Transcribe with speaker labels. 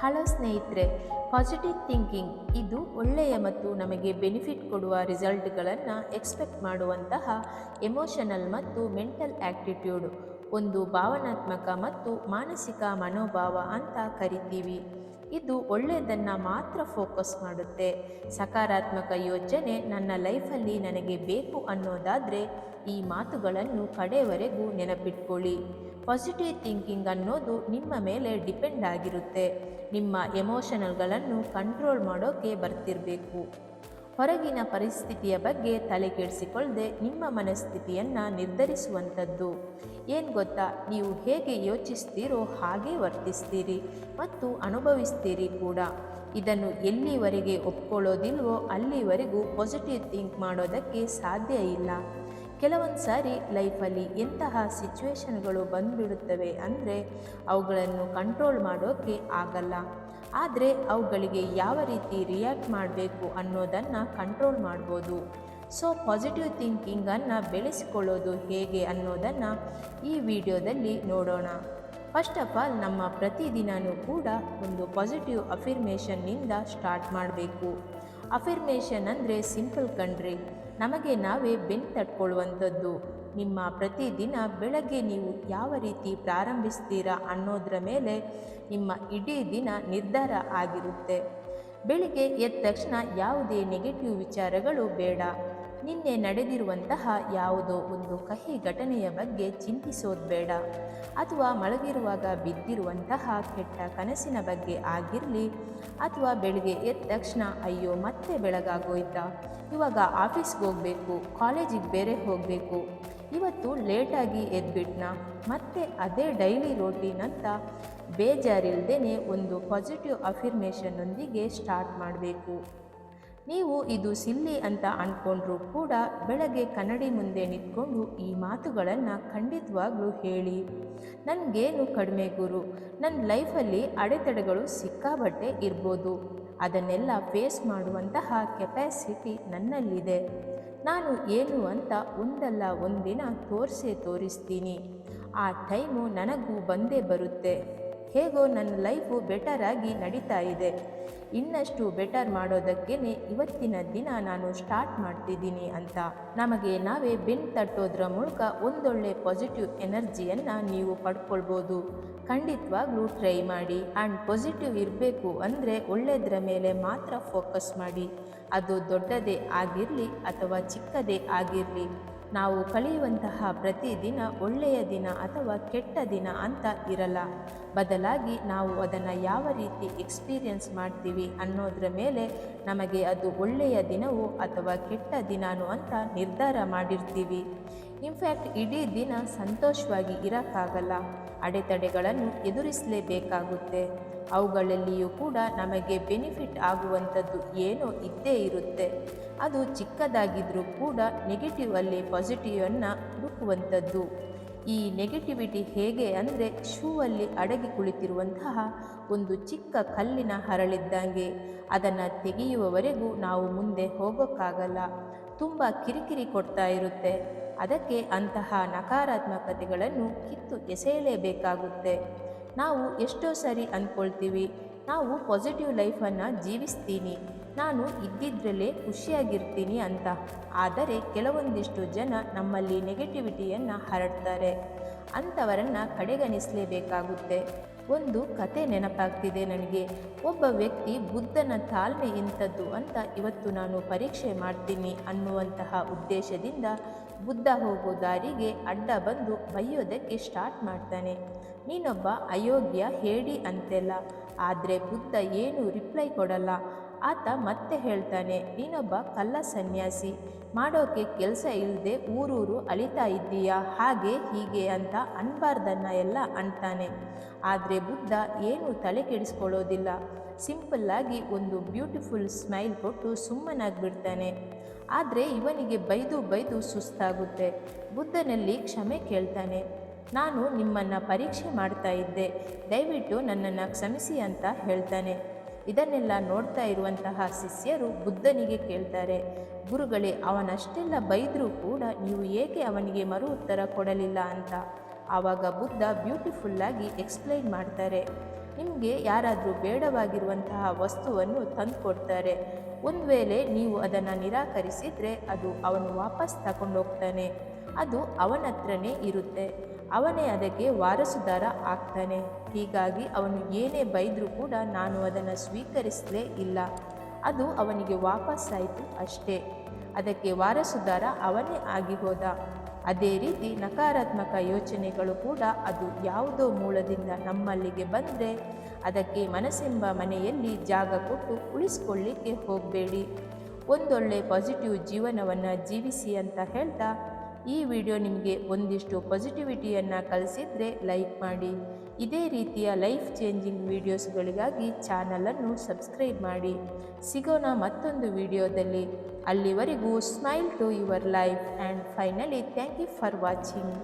Speaker 1: Hello ಸ್ನೇಹಿತರೆ positive thinking ಇದು ಒಳ್ಳೆಯ ಮತ್ತು ನಮಗೆ ಬೆನಿಫಿಟ್ ಕೊಡುವ ರಿಸಲ್ಟ್ಗಳನ್ನು ಎಕ್ಸ್ಪೆಕ್ಟ್ ಮಾಡುವಂತಹ ಎಮೋಷನಲ್ ಮತ್ತು ಮೆಂಟಲ್ ಆ್ಯಕ್ಟಿಟ್ಯೂಡ್ ಒಂದು ಭಾವನಾತ್ಮಕ ಮತ್ತು ಮಾನಸಿಕ ಮನೋಭಾವ ಅಂತ ಕರಿತೀವಿ. ಇದು ಒಳ್ಳೆಯದನ್ನು ಮಾತ್ರ ಫೋಕಸ್ ಮಾಡುತ್ತೆ. ಸಕಾರಾತ್ಮಕ ಯೋಚನೆ ನನ್ನ ಲೈಫಲ್ಲಿ ನನಗೆ ಬೇಕು ಅನ್ನೋದಾದರೆ ಈ ಮಾತುಗಳನ್ನು ಕಡೆಯವರೆಗೂ ನೆನಪಿಟ್ಕೊಳ್ಳಿ. ಪಾಸಿಟಿವ್ ಥಿಂಕಿಂಗ್ ಅನ್ನೋದು ನಿಮ್ಮ ಮೇಲೆ ಡಿಪೆಂಡ್ ಆಗಿರುತ್ತೆ. ನಿಮ್ಮ ಎಮೋಷನಲ್ಗಳನ್ನು ಕಂಟ್ರೋಲ್ ಮಾಡೋಕ್ಕೆ ಬರ್ತಿರಬೇಕು. ಹೊರಗಿನ ಪರಿಸ್ಥಿತಿಯ ಬಗ್ಗೆ ತಲೆ ಕೆಡಿಸಿಕೊಳ್ಳದೆ ನಿಮ್ಮ ಮನಸ್ಥಿತಿಯನ್ನು ನಿರ್ಧರಿಸುವಂಥದ್ದು. ಏನು ಗೊತ್ತಾ? ನೀವು ಹೇಗೆ ಯೋಚಿಸ್ತೀರೋ ಹಾಗೆ ವರ್ತಿಸ್ತೀರಿ ಮತ್ತು ಅನುಭವಿಸ್ತೀರಿ ಕೂಡ. ಇದನ್ನು ಎಲ್ಲಿವರೆಗೆ ಒಪ್ಕೊಳ್ಳೋದಿಲ್ವೋ ಅಲ್ಲಿವರೆಗೂ ಪಾಸಿಟಿವ್ ಥಿಂಕ್ ಮಾಡೋದಕ್ಕೆ ಸಾಧ್ಯ ಇಲ್ಲ. ಕೆಲವೊಂದು ಸಾರಿ ಲೈಫಲ್ಲಿ ಎಂತಹ ಸಿಚುವೇಶನ್ಗಳು ಬಂದುಬಿಡುತ್ತವೆ ಅಂದರೆ ಅವುಗಳನ್ನು ಕಂಟ್ರೋಲ್ ಮಾಡೋಕ್ಕೆ ಆಗಲ್ಲ. ಆದರೆ ಅವುಗಳಿಗೆ ಯಾವ ರೀತಿ ರಿಯಾಕ್ಟ್ ಮಾಡಬೇಕು ಅನ್ನೋದನ್ನು ಕಂಟ್ರೋಲ್ ಮಾಡ್ಬೋದು. ಸೊ ಪಾಸಿಟಿವ್ ಥಿಂಕಿಂಗನ್ನು ಬೆಳೆಸಿಕೊಳ್ಳೋದು ಹೇಗೆ ಅನ್ನೋದನ್ನು ಈ ವಿಡಿಯೋದಲ್ಲಿ ನೋಡೋಣ. ಫಸ್ಟ್ ಆಫ್ ಆಲ್ ನಮ್ಮ ಪ್ರತಿದಿನವೂ ಕೂಡ ಒಂದು ಪಾಸಿಟಿವ್ ಅಫಿರ್ಮೇಷನ್ನಿಂದ ಸ್ಟಾರ್ಟ್ ಮಾಡಬೇಕು. ಅಫಿರ್ಮೇಷನ್ ಅಂದರೆ ಸಿಂಪಲ್ ಕಣ್ರಿ ನಮಗೆ ನಾವೇ ಬೆನ್ನು ತಟ್ಕೊಳ್ಳುವಂಥದ್ದು ನಿಮ್ಮ ಪ್ರತಿದಿನ ಬೆಳಗ್ಗೆ ನೀವು ಯಾವ ರೀತಿ ಪ್ರಾರಂಭಿಸ್ತೀರಾ ಅನ್ನೋದರ ಮೇಲೆ ನಿಮ್ಮ ಇಡೀ ದಿನ ನಿರ್ಧಾರ ಆಗಿರುತ್ತೆ. ಬೆಳಿಗ್ಗೆ ಎದ್ದ ತಕ್ಷಣ ಯಾವುದೇ ನೆಗೆಟಿವ್ ವಿಚಾರಗಳು ಬೇಡ. ನಿನ್ನೆ ನಡೆದಿರುವಂತಹ ಯಾವುದೋ ಒಂದು ಕಹಿ ಘಟನೆಯ ಬಗ್ಗೆ ಚಿಂತಿಸೋದು ಬೇಡ. ಅಥವಾ ಮಲಗಿರುವಾಗ ಬಿದ್ದಿರುವಂತಹ ಕೆಟ್ಟ ಕನಸಿನ ಬಗ್ಗೆ ಆಗಿರಲಿ, ಅಥವಾ ಬೆಳಿಗ್ಗೆ ಎದ್ದ ತಕ್ಷಣ ಅಯ್ಯೋ, ಮತ್ತೆ ಬೆಳಗಾಗೋಯ್ತಾ. ಇವಾಗ ಆಫೀಸ್ಗೆ ಹೋಗಬೇಕು, ಕಾಲೇಜಿಗೆ ಬೇರೆ ಹೋಗಬೇಕು. ಇವತ್ತು ಲೇಟಾಗಿ ಎದ್ಬಿಟ್ನ? ಮತ್ತೆ ಅದೇ ಡೈಲಿ ರೋಟೀನ್ ಅಂತ ಬೇಜಾರಿಲ್ದೇ ಒಂದು ಪಾಸಿಟಿವ್ ಅಫಿರ್ಮೇಷನ್ನೊಂದಿಗೆ ಸ್ಟಾರ್ಟ್ ಮಾಡಬೇಕು. ನೀವು ಇದು ಸಿಲ್ಲಿ ಅಂತ ಅಂದ್ಕೊಂಡ್ರೂ ಕೂಡ ಬೆಳಗ್ಗೆ ಕನ್ನಡಿ ಮುಂದೆ ನಿಂತ್ಕೊಂಡು ಈ ಮಾತುಗಳನ್ನು ಖಂಡಿತವಾಗ್ಲೂ ಹೇಳಿ. ನನಗೇನು ಕಡಿಮೆ ಗುರು? ನನ್ನ ಲೈಫಲ್ಲಿ ಅಡೆತಡೆಗಳು ಸಿಕ್ಕಾಬಟ್ಟೆ ಇರ್ಬೋದು. ಅದನ್ನೆಲ್ಲ ಫೇಸ್ ಮಾಡುವಂತಹ ಕೆಪ್ಯಾಸಿಟಿ ನನ್ನಲ್ಲಿದೆ. ನಾನು ಏನು ಅಂತ ಒಂದಲ್ಲ ಒಂದಿನ ತೋರಿಸೇ ತೋರಿಸ್ತೀನಿ. ಆ ಟೈಮು ನನಗೂ ಬಂದೇ ಬರುತ್ತೆ. ಹೇಗೋ ನನ್ನ ಲೈಫು ಬೆಟರಾಗಿ ನಡೀತಾ ಇದೆ. ಇನ್ನಷ್ಟು ಬೆಟರ್ ಮಾಡೋದಕ್ಕೇ ಇವತ್ತಿನ ದಿನ ನಾನು ಸ್ಟಾರ್ಟ್ ಮಾಡ್ತಿದ್ದೀನಿ ಅಂತ. ನಮಗೆ ನಾವೇ ಬೆನ್ ತಟ್ಟೋದ್ರ ಮೂಲಕ ಒಂದೊಳ್ಳೆ ಪಾಸಿಟಿವ್ ಎನರ್ಜಿಯನ್ನು ನೀವು ಪಡ್ಕೊಳ್ಬೋದು. ಖಂಡಿತವಾಗ್ಲೂ ಟ್ರೈ ಮಾಡಿ ಆ್ಯಂಡ್ ಪಾಸಿಟಿವ್ ಇರಬೇಕು ಅಂದರೆ ಒಳ್ಳೆಯದರ ಮೇಲೆ ಮಾತ್ರ ಫೋಕಸ್ ಮಾಡಿ. ಅದು ದೊಡ್ಡದೇ ಆಗಿರಲಿ ಅಥವಾ ಚಿಕ್ಕದೇ ಆಗಿರಲಿ ನಾವು ಕಳೆಯುವಂತಹ ಪ್ರತಿದಿನ ಒಳ್ಳೆಯ ದಿನ ಅಥವಾ ಕೆಟ್ಟ ದಿನ ಅಂತ ಇರಲ್ಲ. ಬದಲಾಗಿ ನಾವು ಅದನ್ನು ಯಾವ ರೀತಿ ಎಕ್ಸ್ಪೀರಿಯನ್ಸ್ ಮಾಡ್ತೀವಿ ಅನ್ನೋದರ ಮೇಲೆ ನಮಗೆ ಅದು ಒಳ್ಳೆಯ ದಿನವೋ ಅಥವಾ ಕೆಟ್ಟ ದಿನವೋ ಅಂತ ನಿರ್ಧಾರ ಮಾಡಿರ್ತೀವಿ. ಇನ್ಫ್ಯಾಕ್ಟ್ ಇಡೀ ದಿನ ಸಂತೋಷವಾಗಿ ಇರೋಕ್ಕಾಗಲ್ಲ. ಅಡೆತಡೆಗಳನ್ನು ಎದುರಿಸಲೇಬೇಕಾಗುತ್ತೆ. ಅವುಗಳಲ್ಲಿಯೂ ಕೂಡ ನಮಗೆ ಬೆನಿಫಿಟ್ ಆಗುವಂಥದ್ದು ಏನೋ ಇದ್ದೇ ಇರುತ್ತೆ. ಅದು ಚಿಕ್ಕದಾಗಿದ್ದರೂ ಕೂಡ ನೆಗೆಟಿವಲ್ಲಿ ಪಾಸಿಟಿವನ್ನು ಹುಡುಕುವಂಥದ್ದು. ಈ ನೆಗೆಟಿವಿಟಿ ಹೇಗೆ ಅಂದರೆ ಶೂವಲ್ಲಿ ಅಡಗಿ ಕುಳಿತಿರುವಂತಹ ಒಂದು ಚಿಕ್ಕ ಕಲ್ಲಿನ ಹರಳಿದ್ದಂಗೆ ಅದನ್ನು ತೆಗೆಯುವವರೆಗೂ ನಾವು ಮುಂದೆ ಹೋಗೋಕ್ಕಾಗಲ್ಲ. ತುಂಬ ಕಿರಿಕಿರಿ ಕೊಡ್ತಾ ಇರುತ್ತೆ. ಅದಕ್ಕೆ ಅಂತಹ ನಕಾರಾತ್ಮಕತೆಗಳನ್ನು ಕಿತ್ತು ಎಸೆಯಲೇಬೇಕಾಗುತ್ತೆ. ನಾವು ಎಷ್ಟೋ ಸರಿ ಅಂದ್ಕೊಳ್ತೀವಿ ನಾವು ಪಾಸಿಟಿವ್ ಲೈಫನ್ನು ಜೀವಿಸ್ತೀನಿ. ನಾನು ಇದ್ದಿದ್ರಲ್ಲೇ ಖುಷಿಯಾಗಿರ್ತೀನಿ ಅಂತ. ಆದರೆ ಕೆಲವೊಂದಿಷ್ಟು ಜನ ನಮ್ಮಲ್ಲಿ ನೆಗೆಟಿವಿಟಿಯನ್ನು ಹರಡ್ತಾರೆ. ಅಂಥವರನ್ನು ಕಡೆಗಣಿಸಲೇಬೇಕಾಗುತ್ತೆ. ಒಂದು ಕತೆ ನೆನಪಾಗ್ತಿದೆ ನನಗೆ. ಒಬ್ಬ ವ್ಯಕ್ತಿ ಬುದ್ಧನ ತಾಳ್ಮೆ ಇಂಥದ್ದು ಅಂತ ಇವತ್ತು ನಾನು ಪರೀಕ್ಷೆ ಮಾಡ್ತೀನಿ ಅನ್ನುವಂತಹ ಉದ್ದೇಶದಿಂದ ಬುದ್ಧ ಹೋಗೋ ದಾರಿಗೆ ಅಡ್ಡ ಬಂದು ಬೈಯೋದಕ್ಕೆ ಸ್ಟಾರ್ಟ್ ಮಾಡ್ತಾನೆ. ನೀನೊಬ್ಬ ಅಯೋಗ್ಯ ಹೇಳಿ ಅಂತೆಲ್ಲ. ಆದರೆ ಬುದ್ಧ ಏನು ರಿಪ್ಲೈ ಕೊಡಲ್ಲ. ಆತ ಮತ್ತೆ ಹೇಳ್ತಾನೆ, ನೀನೊಬ್ಬ ಕಲ್ಲ ಸನ್ಯಾಸಿ ಮಾಡೋಕ್ಕೆ ಕೆಲಸ ಇಲ್ಲದೆ ಊರೂರು ಅಳಿತಾ ಇದ್ದೀಯಾ? ಹಾಗೆ ಹೀಗೆ ಅಂತ ಅನ್ಬಾರ್ದನ್ನ ಎಲ್ಲ ಅಂತಾನೆ. ಆದರೆ ಬುದ್ಧ ಏನು ತಲೆ ಕೆಡಿಸ್ಕೊಳ್ಳೋದಿಲ್ಲ. ಸಿಂಪಲ್ಲಾಗಿ ಒಂದು ಬ್ಯೂಟಿಫುಲ್ ಸ್ಮೈಲ್ ಕೊಟ್ಟು ಸುಮ್ಮನಾಗ್ಬಿಡ್ತಾನೆ. ಆದರೆ ಇವನಿಗೆ ಬೈದು ಬೈದು ಸುಸ್ತಾಗುತ್ತೆ. ಬುದ್ಧನಲ್ಲಿ ಕ್ಷಮೆ ಕೇಳ್ತಾನೆ, ನಾನು ನಿಮ್ಮನ್ನು ಪರೀಕ್ಷೆ ಮಾಡ್ತಾ ಇದ್ದೆ. ದಯವಿಟ್ಟು ನನ್ನನ್ನು ಕ್ಷಮಿಸಿ ಅಂತ ಹೇಳ್ತಾನೆ. ಇದನ್ನೆಲ್ಲ ನೋಡ್ತಾ ಇರುವಂತಹ ಶಿಷ್ಯರು ಬುದ್ಧನಿಗೆ ಕೇಳ್ತಾರೆ, ಗುರುಗಳೇ, ಅವನಷ್ಟೆಲ್ಲ ಬೈದರೂ ಕೂಡ ನೀವು ಏಕೆ ಅವನಿಗೆ ಮರು ಉತ್ತರ ಕೊಡಲಿಲ್ಲ ಅಂತ? ಆವಾಗ ಬುದ್ಧ ಬ್ಯೂಟಿಫುಲ್ಲಾಗಿ ಎಕ್ಸ್ಪ್ಲೈನ್ ಮಾಡ್ತಾರೆ, ನಿಮಗೆ ಯಾರಾದರೂ ಬೇಡವಾಗಿರುವಂತಹ ವಸ್ತುವನ್ನು ತಂದುಕೊಡ್ತಾರೆ, ಒಂದು ವೇಳೆ ನೀವು ಅದನ್ನು ನಿರಾಕರಿಸಿದರೆ ಅದು ಅವನು ವಾಪಸ್ ತಗೊಂಡೋಗ್ತಾನೆ, ಅದು ಅವನ ಹತ್ರನೇ ಇರುತ್ತೆ. ಅವನೇ ಅದಕ್ಕೆ ವಾರಸುದಾರ ಆಗ್ತಾನೆ. ಹೀಗಾಗಿ ಅವನು ಏನೇ ಬೈದರೂ ಕೂಡ ನಾನು ಅದನ್ನು ಸ್ವೀಕರಿಸಲೇ ಇಲ್ಲ. ಅದು ಅವನಿಗೆ ವಾಪಸ್ಸಾಯಿತು ಅಷ್ಟೇ. ಅದಕ್ಕೆ ವಾರಸುದಾರ ಅವನೇ ಆಗಿ ಹೋದ. ಅದೇ ರೀತಿ ನಕಾರಾತ್ಮಕ ಯೋಚನೆಗಳು ಕೂಡ ಅದು ಯಾವುದೋ ಮೂಲದಿಂದ ನಮ್ಮಲ್ಲಿಗೆ ಬಂದರೆ ಅದಕ್ಕೆ ಮನಸ್ಸೆಂಬ ಮನೆಯಲ್ಲಿ ಜಾಗ ಕೊಟ್ಟು ಉಳಿಸ್ಕೊಳ್ಳಿಕ್ಕೆ ಹೋಗಬೇಡಿ. ಒಂದೊಳ್ಳೆ ಪಾಸಿಟಿವ್ ಜೀವನವನ್ನು ಜೀವಿಸಿ ಅಂತ ಹೇಳ್ತಾ ಈ ವಿಡಿಯೋ ನಿಮಗೆ ಒಂದಿಷ್ಟು ಪಾಸಿಟಿವಿಟಿಯನ್ನು ಕಲಿಸಿದರೆ ಲೈಕ್ ಮಾಡಿ. ಇದೇ ರೀತಿಯ ಲೈಫ್ ಚೇಂಜಿಂಗ್ ವಿಡಿಯೋಸ್ಗಳಿಗಾಗಿ ಚಾನಲನ್ನು ಸಬ್ಸ್ಕ್ರೈಬ್ ಮಾಡಿ. ಸಿಗೋಣ ಮತ್ತೊಂದು ವಿಡಿಯೋದಲ್ಲಿ. ಅಲ್ಲಿವರೆಗೂ smile to your life and finally thank you for watching